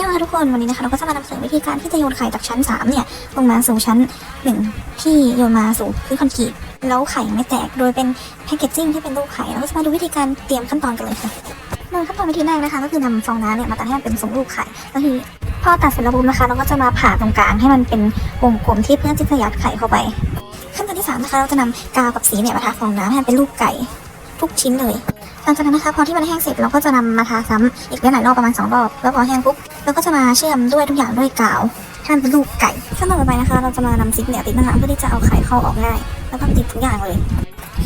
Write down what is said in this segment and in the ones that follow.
ยองค่ะทุกคนวันนี้นะคะเราก็จะมานำเสนอวิธีการที่จะโยนไข่จากชั้น 3 เนี่ยลงมาสู่ชั้น 1 ที่โยนมาสู่พื้นคอนกรีตแล้วไข่ไม่แตกโดยเป็นแพคเกจจิ้งที่เป็นรูปไข่เราก็จะมาดูวิธีการเตรียมขั้นตอนกันเลยค่ะโดยขั้นตอนวิธีแรกนะคะก็คือนำฟองน้ำเนี่ยมาตัดให้มันเป็นทรงรูปไข่ก็คือพอตัดเสร็จแล้วปุ๊บนะคะ เราก็จะมาผ่าตรงกลางให้มันเป็นวงกลมที่เพื่อที่จะยัดไข่เข้าไป ขั้นตอนที่สามนะคะเราจะนำกาวกับสีเนี่ยมาทาฟองน้ำให้เป็นรูปไก่ทุกชิ้นเลยหลังจากนั้นนะคะพอที่มันแห้งเสร็จเราก็จะนำมาทาซ้ำอีกหลายรอบประมาณ2รอบแล้วพอแห้งปุ๊บ เราก็จะมาเชื่อมด้วยทุกอย่างด้วยกาวให้มันเป็นรูปไก่ขั้นตอนต่อไปนะคะ เราจะมานำซิปเนี่ยติดหน้าเพื่อที่จะเอาไข่เข้าออกง่าย แล้วก็ติดทุกอย่างเลย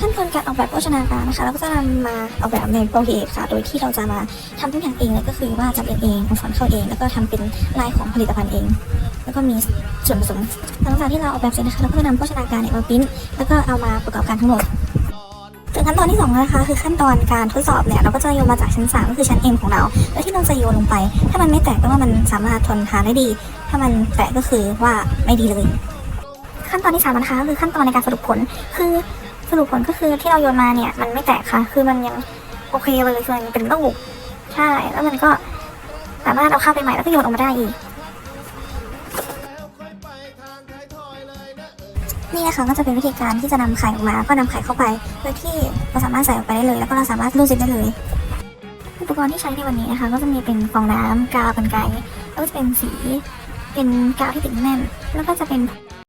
ขั้นตอนการออกแบบโภชนาการนะคะเราก็จะนำมาออกแบบในโปรเจกต์ค่ะ โดยที่เราจะมาทำทุกอย่างเองเลยก็คือว่าจำเองเองเอาสอนเข้าเอง แล้วก็ทำเป็นลายของผลิตภัณฑ์เอง แล้วก็มีส่วนผสมหลังจากที่เราออกแบบเสร็จนะคะเราก็จะนำโภชนาการเนี่ยมาปริ้นแล้วก็เอามาประกอบการทั้งหมด ขั้นตอนที่สองนะคะคือขั้นตอนการทดสอบเนี่ยเราก็จะโยนมาจากชั้นสามก็คือชั้น M ของเราแล้วที่เราจะโยนลงไป ถ้ามันไม่แตกก็ว่ามันสามารถทนทานได้ดี ถ้ามันแตกก็คือว่าไม่ดีเลย ขั้นตอนที่สามนะคะคือขั้นตอนในการสรุปผล คือสรุปผลก็คือที่เราโยนมาเนี่ยมันไม่แตกค่ะ คือมันยังโอเคเลยคือมันเป็นลูกใช่แล้วมันก็สามารถเอาเข้าไปใหม่แล้วก็โยนออกมาได้อีก นี่นะคะก็จะเป็นวิธีการที่จะนำไข่ออกมาก็นำไข่เข้าไปโดยที่เราสามารถใส่ออกไปได้เลย แล้วก็เราสามารถรูดซิปได้เลยอุปกรณ์ที่ใช้ในวันนี้นะคะ ก็จะมีเป็นฟองน้ำกาวกันไกแล้วก็จะเป็นสี เป็นกาวที่ติดแน่น แล้วก็จะเป็น